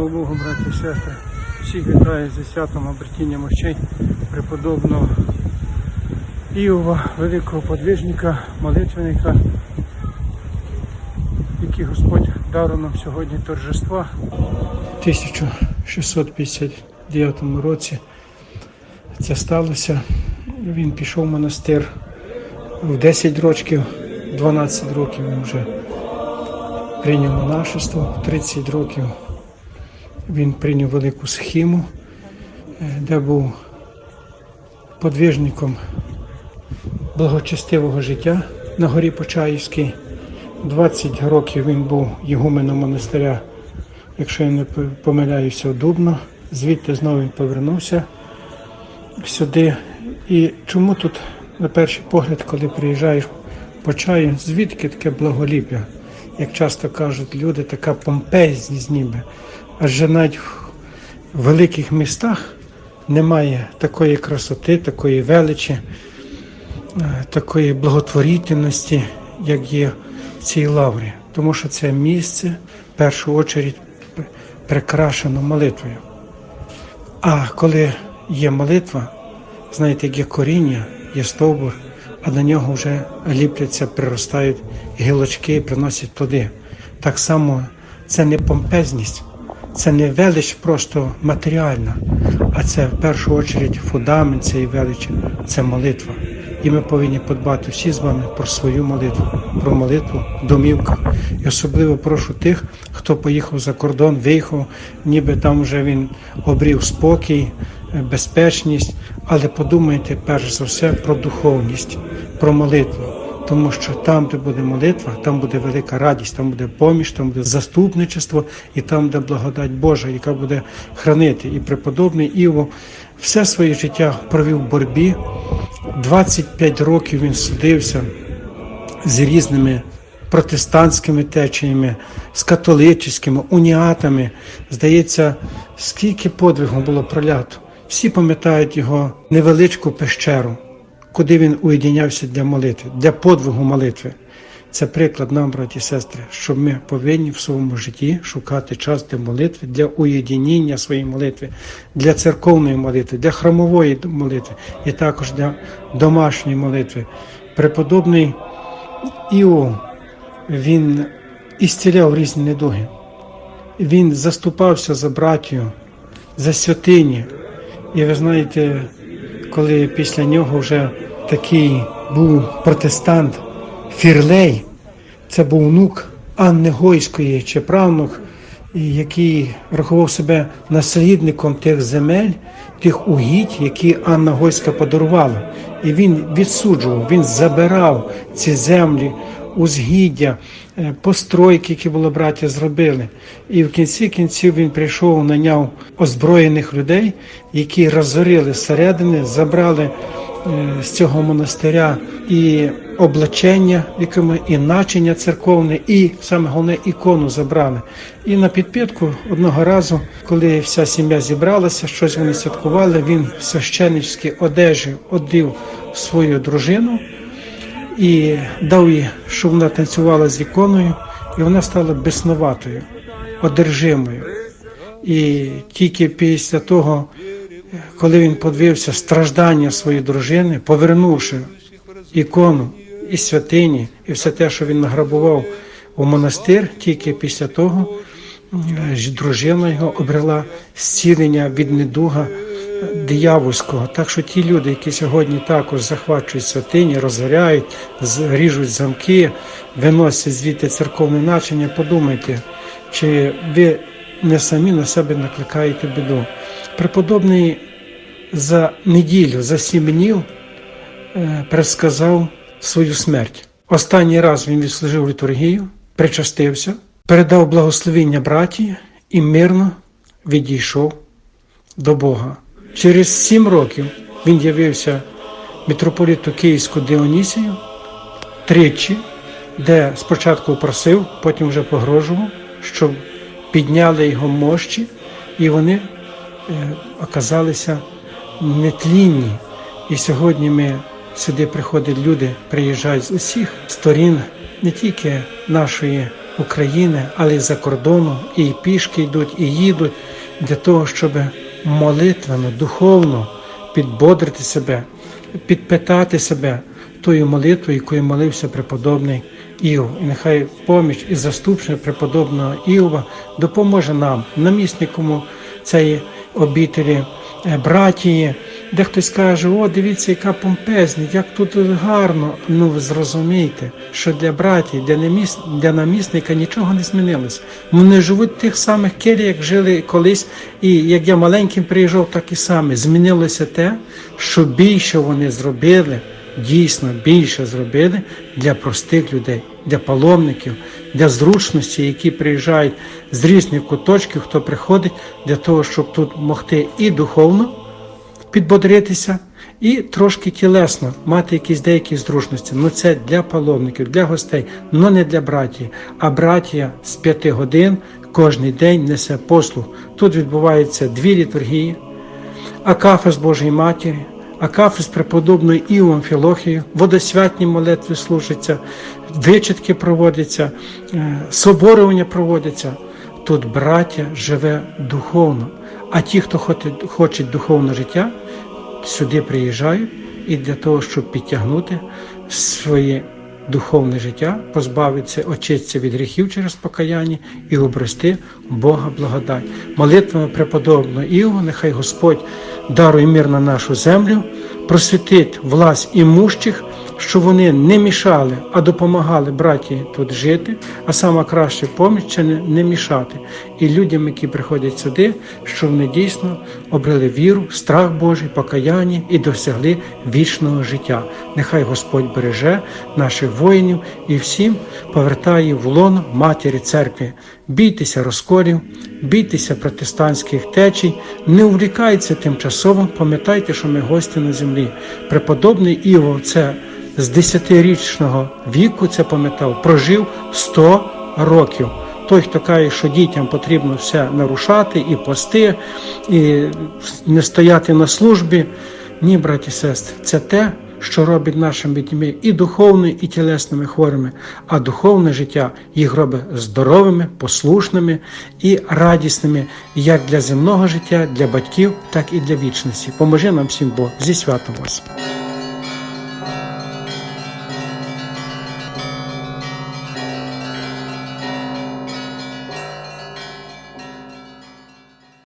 Слава Богу, браті і сестри, всіх вітаю зі святом обретіння мощей преподобного Іова, великого подвижника, молитвенника, який Господь дару нам сьогодні торжества. У 1659 році це сталося. Він пішов в монастир в 10 років, 12 років він вже прийняв монашество, в 30 років він прийняв велику схему, е, де був подвижником благочестивого життя на горі Почаївській. 20 років він був ігуменом монастиря, якщо я не помиляюся, в Дубно. Звідти знову він повернувся сюди. І чому тут, на перший погляд, коли приїжджаєш в Почаїв, звідки таке благоліп'я? Як часто кажуть люди, така помпезність ніби. Адже навіть в великих містах немає такої красоти, такої величі, е, такої благотворительності, як є в цій лаврі. Тому що це місце в першу чергу прикрашено молитвою. А коли є молитва, знаєте, як є коріння, є стовбур, а на нього вже ліпляться, приростають гілочки приносять плоди. Так само це не помпезність, це не велич просто матеріальна, а це в першу чергу фундамент цієї величі, це молитва. І ми повинні подбати всі з вами про свою молитву, про молитву в домівках. І особливо прошу тих, хто поїхав за кордон, виїхав, ніби там вже він обрів спокій, безпечність. Але подумайте перш за все про духовність, про молитву. Тому що там, де буде молитва, там буде велика радість, там буде поміч, там буде заступничество, і там буде благодать Божа, яка буде хранити. І преподобний Іво все своє життя провів в боротьбі. 25 років він судився з різними протестантськими течіями, з католицькими, уніатами. Здається, скільки подвигу було пролято. Всі пам'ятають його невеличку пещеру, куди він уєдинявся для молитви, для подвигу молитви. Це приклад нам, браті і сестри, що ми повинні в своєму житті шукати час для молитви, для уєдиніння своєї молитви, для церковної молитви, для храмової молитви і також для домашньої молитви. Преподобний Іов, він ісціляв різні недуги. Він заступався за братію, за святині. І ви знаєте, коли після нього вже такий був протестант Фірлей, це був внук Анни Гойської чи правнук, який рахував себе наслідником тих земель, тих угідь, які Анна Гойська подарувала. І він відсуджував, він забирав ці землі, узгіддя, е, постройки, які були браття зробили. І в кінці кінців він прийшов, наняв озброєних людей, які розорили зсередини, забрали е, з цього монастиря і облачення, якими і начення церковне, і саме головне ікону забрали. І на підпитку одного разу, коли вся сім'я зібралася, щось вони святкували, він в священницькій одежі одів свою дружину і дав їй, щоб вона танцювала з іконою, і вона стала безсноватою, одержимою. І тільки після того, коли він подивився страждання своєї дружини, повернувши ікону і святині, і все те, що він награбував у монастир, тільки після того е, дружина його обрела зцілення від недуга диявольського. Так що ті люди, які сьогодні також захвачують святині, розоряють, з- ріжуть замки, виносять звідти церковне начення, подумайте, чи ви не самі на себе накликаєте біду. Преподобний за неділю, за сім днів е, предсказав свою смерть. Останній раз він відслужив літургію, причастився, передав благословіння браті і мирно відійшов до Бога. Через сім років він явився митрополіту Київську Діонісію тричі, де спочатку просив, потім вже погрожував, щоб підняли його мощі, і вони е, оказалися нетлінні. І сьогодні ми сюди приходять люди, приїжджають з усіх сторін, не тільки нашої України, але й за кордону, і пішки йдуть, і їдуть для того, щоб молитвено, духовно підбодрити себе, підпитати себе тою молитвою, якою молився преподобний Іов. І нехай поміч і заступник преподобного Іова допоможе нам, намісникому цієї обітелі братії, де хтось каже, о, дивіться, яка помпезність, як тут гарно. Ну ви зрозумійте, що для братії, для, наміс... для намісника нічого не змінилося. Вони живуть в тих самих келіях, як жили колись, і як я маленьким приїжджав, так і саме. Змінилося те, що більше вони зробили, дійсно більше зробили для простих людей, для паломників, для зручності, які приїжджають з різних куточків, хто приходить для того, щоб тут могти і духовно підбодритися, і трошки тілесно мати якісь деякі зручності. Ну це для паломників, для гостей, але не для братії. А братія з п'яти годин кожен день несе послуг. Тут відбуваються дві літургії, акафи з Божої Матері, акафи з преподобною Іовом Філохією, водосвятні молитви служаться, вичитки проводяться, е, соборування проводяться. Тут браття живе духовно. А ті, хто хоче, духовне життя, сюди приїжджають і для того, щоб підтягнути своє духовне життя, позбавитися, очиститися від гріхів через покаяння і обрести Бога благодать. Молитвами преподобного Іова, нехай Господь дарує мир на нашу землю, просвітить власть імущих, що вони не мішали, а допомагали браті тут жити, а сама краща поміч це не, мішати. І людям, які приходять сюди, що вони дійсно обрели віру, страх Божий, покаяння і досягли вічного життя. Нехай Господь береже наших воїнів і всім повертає в лоно матері церкви. Бійтеся розколів, бійтеся протестантських течій, не увлікайтеся тимчасово, пам'ятайте, що ми гості на землі. Преподобний Іво це з 10-річного віку це пам'ятав, прожив 100 років. Той, хто каже, що дітям потрібно все нарушати і пости, і не стояти на службі. Ні, браті і сестри, це те, що робить нашими дітьми і духовними, і тілесними хворими, а духовне життя їх робить здоровими, послушними і радісними як для земного життя, для батьків, так і для вічності. Поможи нам всім Бог зі святом вас.